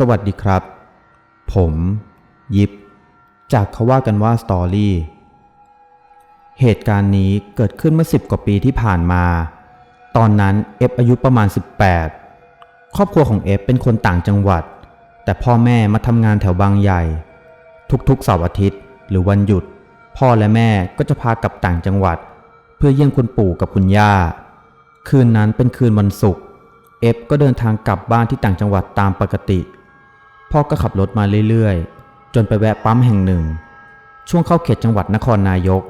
สวัสดีครับ ผม ยิบ จากเขาว่ากันว่าสตอรี่ เหตุการณ์นี้เกิดขึ้นเมื่อ10กว่าปีที่ผ่านมา ตอนนั้นเอฟอายุประมาณ 18 ครอบครัวของเอฟเป็นคนต่างจังหวัด แต่พ่อแม่มาทำงานแถวบางใหญ่ ทุกๆเสาร์อาทิตย์ หรือวันหยุด พ่อและแม่ก็จะพากลับต่างจังหวัด เพื่อเยี่ยมคุณปู่กับคุณย่า คืนนั้นเป็นคืนวันศุกร์เอฟก็เดินทางกลับบ้านที่ต่างจังหวัดตามปกติ พ่อก็ขับรถมาเรื่อยๆ จนไปแวะปั๊มแห่งหนึ่ง ช่วงเข้าเขตจังหวัดนครนายก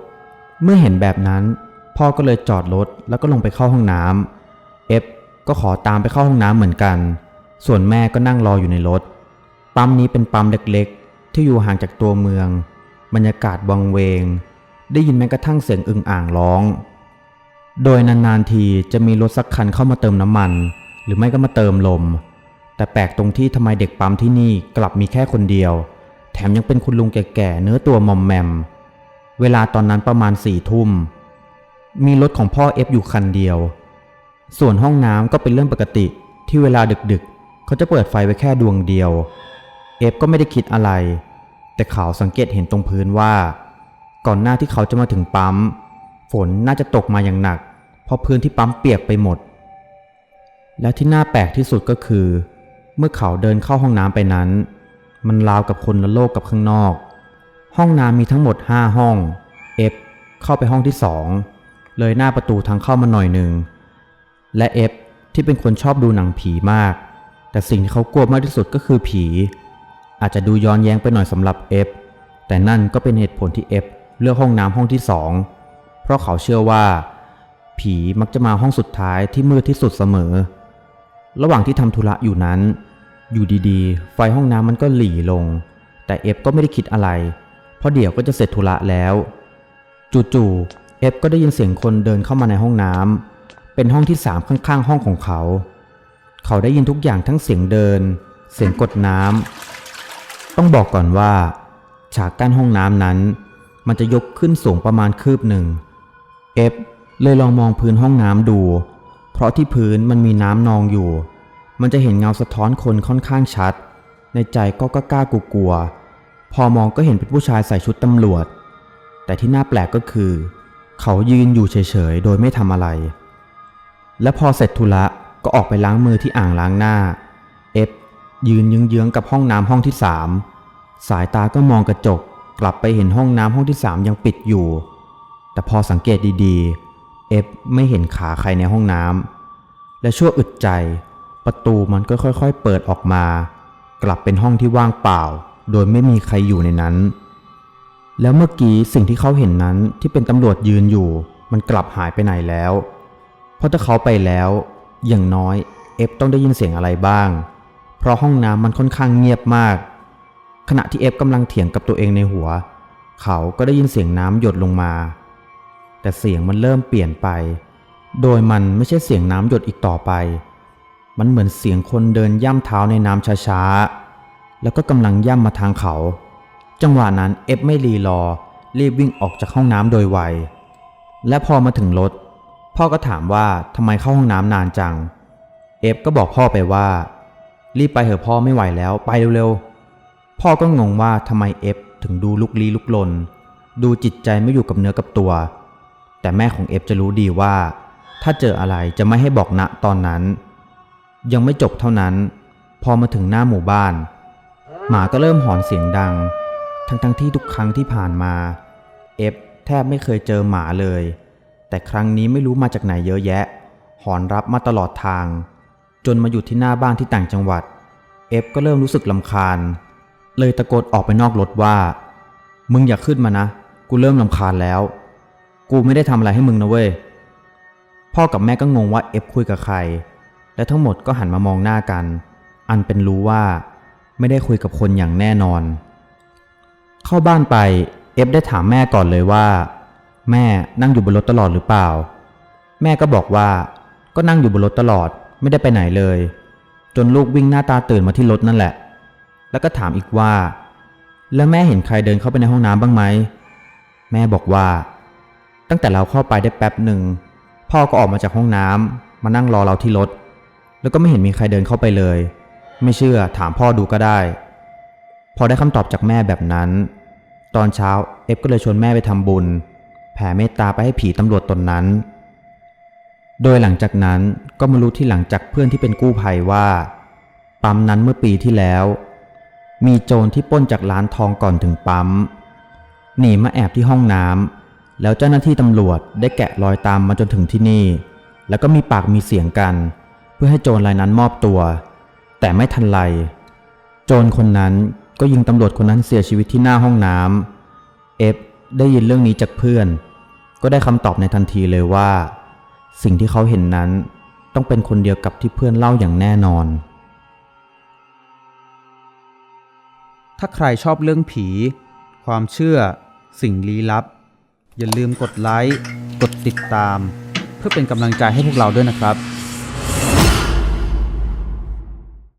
เมื่อเห็นแบบนั้น พ่อก็เลยจอดรถแล้วก็ลงไปเข้าห้องน้ำเอฟก็ขอตามไปเข้าห้องน้ำเหมือนกัน ส่วนแม่ก็นั่งรออยู่ในรถ ปั๊มนี้เป็นปั๊มเล็กๆ ที่อยู่ห่างจากตัวเมือง บรรยากาศวังเวง ได้ยินแม้กระทั่งเสียงอึ่งอ่างร้อง โดยนานๆทีจะมีรถสักคันเข้ามาเติมน้ำมัน หรือไม่ก็มาเติมลม แต่แปลกตรงที่ทำไมเด็กปั๊มที่นี่กลับมีแค่คนเดียว แถมยังเป็นคุณลุงแก่ๆเนื้อตัวมอมแมม เวลาตอนนั้นประมาณสี่ทุ่ม มีรถของพ่อเอฟอยู่คันเดียว ส่วนห้องน้ำก็เป็นเรื่องปกติที่เวลาดึกๆ เขาจะเปิดไฟไว้แค่ดวงเดียว เอฟก็ไม่ได้คิดอะไร แต่เขาสังเกตเห็นตรงพื้นว่า ก่อนหน้าที่เขาจะมาถึงปั๊ม ฝนน่าจะตกมาอย่างหนัก เพราะพื้นที่ปั๊มเปียกไปหมด และที่น่าแปลกที่สุดก็คือ เมื่อเขาเดินเข้าห้องน้ำไปนั้น มันราวกับคนละโลกกับข้างนอก ห้องน้ำมีทั้งหมด 5 ห้องเอฟเข้าไปห้องที่สองเลยหน้าประตูทางเข้ามาหน่อยหนึ่ง และเอฟที่เป็นคนชอบดูหนังผีมาก แต่สิ่งที่เขากลัวมากที่สุดก็คือผี อาจจะดูย้อนแย้งไปหน่อยสำหรับเอฟแต่นั่นก็เป็นเหตุผลที่เอฟเลือกห้องน้ำห้องที่สองเพราะเขาเชื่อว่า ผีมักจะมาห้องสุดท้ายที่มืดที่สุดเสมอ ระหว่างที่ทำธุระอยู่นั้น อยู่ดีๆ ไฟห้องน้ำมันก็หลีลง แต่เอฟก็ไม่ได้คิดอะไร เพราะเดี๋ยวก็จะเสร็จธุระแล้ว จู่ๆ เอฟก็ได้ยินเสียงคนเดินเข้ามาในห้องน้ำ เป็นห้องที่สามข้างๆ ห้องของเขา เขาได้ยินทุกอย่างทั้งเสียงเดิน เสียงกดน้ำ ต้องบอกก่อนว่า ฉากกั้นห้องน้ำนั้น มันจะยกขึ้นสูงประมาณคืบหนึ่ง เอฟเลยลองมองพื้นห้องน้ำดู เพราะที่พื้นมันมีน้ำนองอยู่ มันจะเห็นเงาสะท้อนคนค่อนข้างชัด ในใจก็กล้ากลัวๆพอมองก็เห็นเป็นผู้ชายใส่ชุดตำรวจ แต่ที่น่าแปลกก็คือ เขายืนอยู่เฉยๆ โดยไม่ทำอะไร และพอเสร็จธุระก็ออกไปล้างมือที่อ่างล้างหน้า เอฟยืนเยื้องๆกับห้องน้ำห้องที่สามสายตาก็มองกระจกกลับไปเห็นห้องน้ำห้องที่สามยังปิดอยู่ แต่พอสังเกตดีๆ เอฟไม่เห็นขาใครในห้องน้ำและชั่วอึดใจ ประตูมันก็ค่อยๆเปิดออกมา กลับเป็นห้องที่ว่างเปล่า โดยไม่มีใครอยู่ในนั้น แล้วเมื่อกี้สิ่งที่เขาเห็นนั้นที่เป็นตำรวจยืนอยู่ มันกลับหายไปไหนแล้ว เพราะถ้าเขาไปแล้ว อย่างน้อยเอฟต้องได้ยินเสียงอะไรบ้าง เพราะห้องน้ำมันค่อนข้างเงียบมาก ขณะที่เอฟกำลังเถียงกับตัวเองในหัว เขาก็ได้ยินเสียงน้ำหยดลงมา แต่เสียงมันเริ่มเปลี่ยนไป โดยมันไม่ใช่เสียงน้ำหยดอีกต่อไป มันเหมือนเสียงคนเดินย่ำเท้าในน้ำช้าๆ แล้วก็กำลังย่ำมาทางเขา จังหวะนั้นเอฟไม่รีรอ รีบวิ่งออกจากห้องน้ำโดยไว และพอมาถึงรถ พ่อก็ถามว่าทำไมเข้าห้องน้ำนานจัง เอฟก็บอกพ่อไปว่า รีบไปเถอะพ่อไม่ไหวแล้วไปเร็วๆ พ่อก็งงว่าทำไมเอฟถึงดูลุกลี้ลุกลน ดูจิตใจไม่อยู่กับเนื้อกับตัว แต่แม่ของเอฟจะรู้ดีว่า ถ้าเจออะไรจะไม่ให้บอกณตอนนั้น ยังไม่จบเท่านั้น พอมาถึงหน้าหมู่บ้าน หมาก็เริ่มหอนเสียงดัง ทั้งๆทที่ทุกครั้งที่ผ่านมาเอฟแทบไม่เคยเจอหมาเลย แต่ครั้งนี้ไม่รู้มาจากไหนเยอะแยะ หอนรับมาตลอดทาง จนมาอยู่ที่หน้าบ้านที่ต่างจังหวัดเอฟก็เริ่มรู้สึกลำคาญ เลยตะโกนออกไปนอกรถว่า มึงอย่าขึ้นมานะ กูเริ่มลำคาญแล้ว กูไม่ได้ทำอะไรให้มึงนะเว้ย พ่อกับแม่ก็งงว่าเอฟคุยกับใคร และทั้งหมดก็หันมามองหน้ากัน อันเป็นรู้ว่า ไม่ได้คุยกับคนอย่างแน่นอน เข้าบ้านไปเอฟได้ถามแม่ก่อนเลยว่า แม่นั่งอยู่บนรถตลอดหรือเปล่า แม่ก็บอกว่าก็นั่งอยู่บนรถตลอดไม่ได้ไปไหนเลย จนลูกวิ่งหน้าตาตื่นมาที่รถนั่นแหละ แล้วก็ถามอีกว่า แล้วแม่เห็นใครเดินเข้าไปในห้องน้ำบ้างไหมแม่บอกว่า ตั้งแต่เราเข้าไปได้แป๊บหนึ่งพ่อก็ออกมาจากห้องน้ำมานั่งรอเราที่รถ แล้วก็ไม่เห็นมีใครเดินเข้าไปเลย ไม่เชื่อถามพ่อดูก็ได้ พอได้คำตอบจากแม่แบบนั้น ตอนเช้าเอฟก็เลยชวนแม่ไปทำบุญ แผ่เมตตาไปให้ผีตำรวจตนนั้น โดยหลังจากนั้นก็มารู้ที่หลังจากเพื่อนที่เป็นกู้ภัยว่า ปั๊มนั้นเมื่อปีที่แล้ว มีโจรที่ปล้นจากร้านทองก่อนถึงปั๊มหนีมาแอบที่ห้องน้ำแล้วเจ้าหน้าที่ตำรวจได้แกะรอยตามมาจนถึงที่นี่ แล้วก็มีปากมีเสียงกัน เพื่อให้โจรรายนั้นมอบตัว แต่ไม่ทันไร โจรคนนั้นก็ยิงตำรวจคนนั้นเสียชีวิตที่หน้าห้องน้ำเอฟได้ยินเรื่องนี้จากเพื่อน ก็ได้คำตอบในทันทีเลยว่า สิ่งที่เขาเห็นนั้นต้องเป็นคนเดียวกับที่เพื่อนเล่าอย่างแน่นอน ถ้าใครชอบเรื่องผี ความเชื่อ สิ่งลี้ลับ อย่าลืมกดไลค์ กดติดตาม เพื่อเป็นกำลังใจให้พวกเราด้วยนะครับ